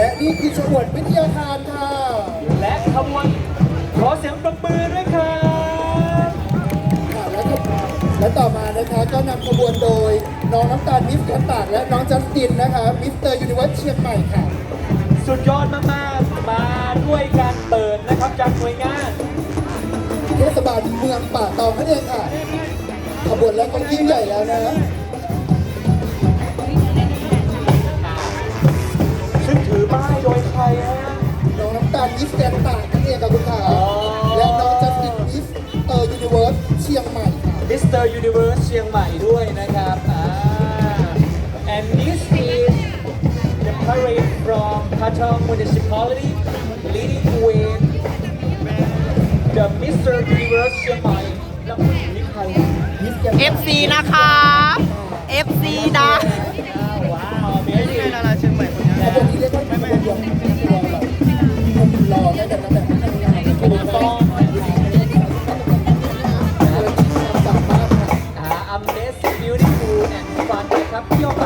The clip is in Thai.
และนี่คือฉนวนวิทยาคารค่ะ และขบวนขอเสียงปรบมือด้วยครับค่ะและก็และต่อมานะคะก็นำขบวนโดยน้องน้ำตาลมิสแกนตากและน้องจัสตินนะคะมิสเตอร์ยูนิเวิร์สเชียงใหม่ค่ะ สุดยอดมากๆมาด้วยการเปิดนะครับจากหน่วยงานเทศบาลเมืองป่าตองนั่นเองค่ะ ขบวนแล้วก็ยิ่งใหญ่แล้วนะ มิสแกนตากนั่นเองค่ะคุณขาอ๋อและน้องจัสตินมิสเตอร์ยูนิเวิร์สเชียงใหม่ค่ะ มิสเตอร์ยูนิเวิร์สเชียงใหม่ด้วยนะครับอ่า and this is the parade from Patong Municipality leading with the Mr. Universe เชียงใหม่แล้วนี่ใครมิสแกน FC นะคะ FC นะ ครับเที่ยว